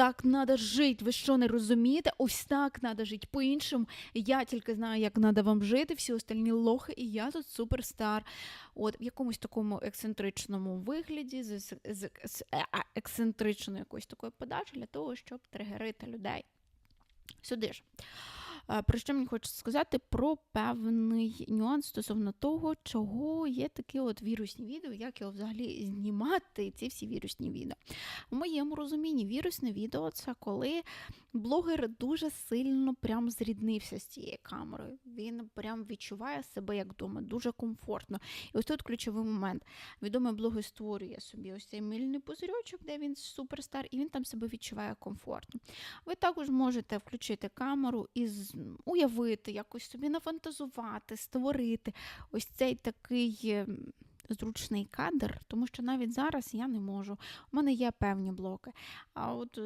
так треба жити. Ви що не розумієте? Ось так треба жити по-іншому. Я тільки знаю, як треба вам жити, всі остальні лохи, і я тут суперстар. От в якомусь такому ексцентричному вигляді, з, з, з, з е, ексцентричною якоюсь такою подачі для того, щоб тригерити людей. Сюди ж. Про що мені хочеться сказати про певний нюанс стосовно того, чого є такі от вірусні відео, як його взагалі знімати, ці всі вірусні відео. У моєму розумінні вірусне відео це коли блогер дуже сильно прям зріднився з цією камерою. Він прям відчуває себе як вдома, дуже комфортно. І ось тут ключовий момент. Відомий блогер створює собі ось цей мильний пузирьочок, де він суперстар, і він там себе відчуває комфортно. Ви також можете включити камеру і з- уявити, якось собі нафантазувати, створити ось цей такий. ем, Зручний кадр, тому що навіть зараз я не можу. У мене є певні блоки. А от